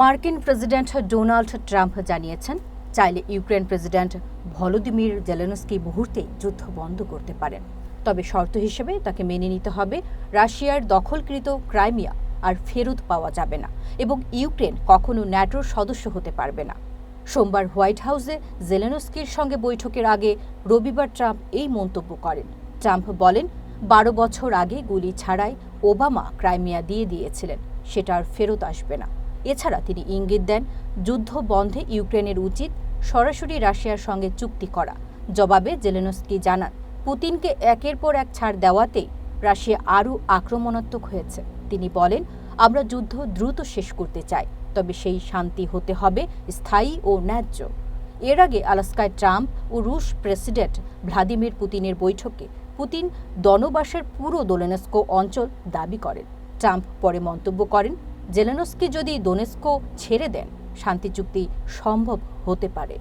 মার্কিন president Donald Trump জানিয়েছেন, চাইলে ইউক্রেন প্রেসিডেন্ট ভলোদিমির জেলেনস্কি মুহূর্তে যুদ্ধ বন্ধ করতে পারেন। তবে শর্ত হিসেবে তাকে মেনে নিতে হবে, রাশিয়ার দখলকৃত ক্রাইমিয়া আর ফেরত পাওয়া যাবে না এবং ইউক্রেন কখনো ন্যাটোর সদস্য হতে পারবে না। সোমবার হোয়াইট হাউসে জেলেনস্কির সঙ্গে বৈঠকের আগে রবিবার ট্রাম্প এই মন্তব্য করেন। ট্রাম্প বলেন, বারো বছর আগে গুলি ছাড়াই ওবামা ক্রাইমিয়া দিয়ে দিয়েছিলেন, সেটা আর ফেরত আসবে না। এছাড়া তিনি ইঙ্গিত দেন, যুদ্ধ বন্ধে ইউক্রেনের উচিত সরাসরি রাশিয়ার সঙ্গে চুক্তি করা। জবাবে জেলেনস্কি জানান, পুতিনকে একের পর এক ছাড় দেওয়াতেই রাশিয়া আরও আক্রমণাত্মক হয়েছে। তিনি বলেন, আমরা যুদ্ধ দ্রুত শেষ করতে চাই, তবে সেই শান্তি হতে হবে স্থায়ী ও ন্যায্য। এর আগে আলাস্কায় ট্রাম্প ও রুশ প্রেসিডেন্ট ভ্লাদিমির পুতিনের বৈঠকে পুতিন দনবাসের পুরো দোলেনস্কো অঞ্চল দাবি করেন। ট্রাম্প পরে মন্তব্য করেন জেলেনস্কি যদি দোনেস্কো ছেড়ে দেন শান্তি চুক্তি সম্ভব হতে পারে।